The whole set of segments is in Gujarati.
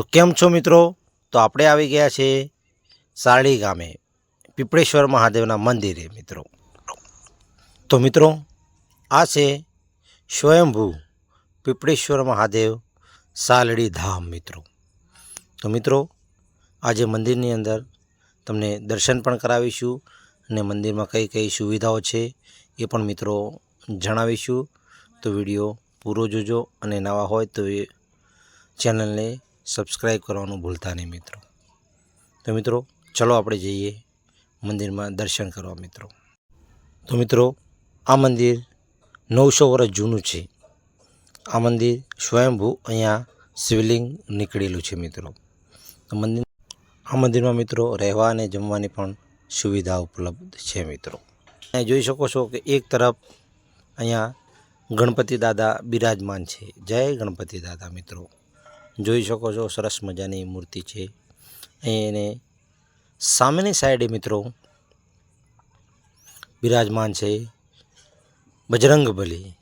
તો કેમ છો મિત્રો? તો આપણે આવી ગયા છે સારડી ગામે, પીપળેશ્વર મહાદેવના મંદિરે મિત્રો. તો મિત્રો, આ છે સ્વયંભૂ પીપળેશ્વર મહાદેવ સાલડી ધામ મિત્રો. તો મિત્રો, આજે મંદિરની અંદર તમને દર્શન પણ કરાવીશું અને મંદિરમાં કઈ કઈ સુવિધાઓ છે એ પણ મિત્રો જણાવીશું. તો વીડિયો પૂરો જોજો અને નવા હોય તો એ ચેનલને સબસ્ક્રાઈબ કરવાનું ભૂલતા નહીં મિત્રો. તો મિત્રો, ચલો આપણે જઈએ મંદિરમાં દર્શન કરવા મિત્રો. તો મિત્રો, આ મંદિર નવસો વર્ષ જૂનું છે. આ મંદિર સ્વયંભૂ અહીંયા શિવલિંગ નીકળેલું છે મિત્રો. તો મંદિર, આ મંદિરમાં મિત્રો રહેવા અને જમવાની પણ સુવિધા ઉપલબ્ધ છે મિત્રો. અહીંયા જોઈ શકો છો કે એક તરફ અહીંયા ગણપતિ દાદા બિરાજમાન છે. જય ગણપતિ દાદા મિત્રો. જોઈ શકો છો, સરસ મજાની મૂર્તિ છે. અહીં એને સામેની સાઈડે મિત્રો બિરાજમાન છે બજરંગ બલી.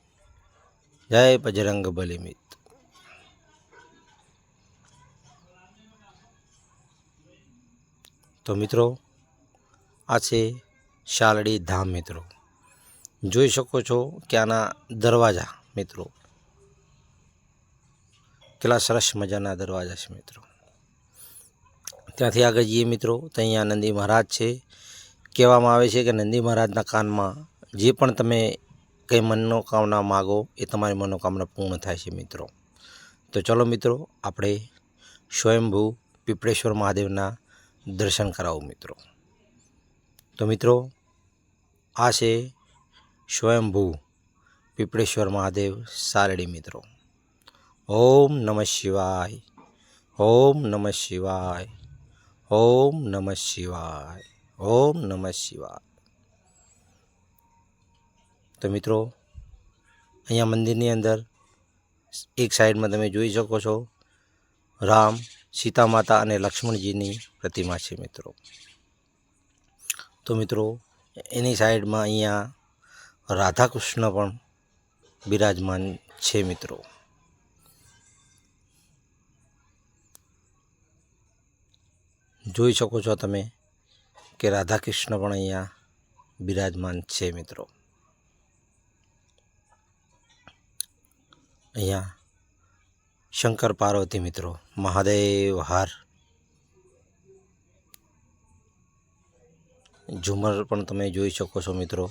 જય બજરંગ બલી મિત્ર તો મિત્રો, આ છે શાલડી ધામ મિત્રો. જોઈ શકો છો કે આના દરવાજા મિત્રો. કેટલા સરસ મજાના દરવાજા છે મિત્રો. ત્યાંથી આગળ જઈએ મિત્રો, તો અહીંયા નંદી મહારાજ છે. કહેવામાં આવે છે કે નંદી મહારાજના કાનમાં જે પણ તમે કંઈ મનોકામના માગો એ તમારી મનોકામના પૂર્ણ થાય છે મિત્રો. તો ચલો મિત્રો, આપણે સ્વયંભૂ પીપળેશ્વર મહાદેવના દર્શન કરાવું મિત્રો. તો મિત્રો, આ છે સ્વયંભૂ પીપળેશ્વર મહાદેવ સારડી મિત્રો. ઓમ નમઃ શિવાય, ઓમ નમઃ શિવાય, ઓમ નમઃ શિવાય, ઓમ નમઃ શિવાય. તો મિત્રો, અહીંયા મંદિરની અંદર એક સાઈડમાં તમે જોઈ શકો છો રામ સીતા માતા અને લક્ષ્મણજીની પ્રતિમા છે મિત્રો. તો મિત્રો, એની સાઈડમાં અહીંયા રાધાકૃષ્ણ પણ બિરાજમાન છે મિત્રો. જોઈ શકો છો તમે કે રાધાકૃષ્ણ પણ અહીંયા બિરાજમાન છે મિત્રો. અહીંયા શંકર પાર્વતી મિત્રો, મહાદેવ હાર. ઝુમર પણ તમે જોઈ શકો છો મિત્રો.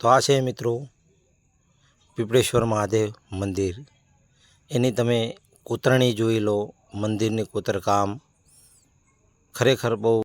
તો આ છે મિત્રો પીપળેશ્વર મહાદેવ મંદિર. એની તમે કોતરણી જોઈ લો મંદિરની કોતરકામ ખરેખર બહુ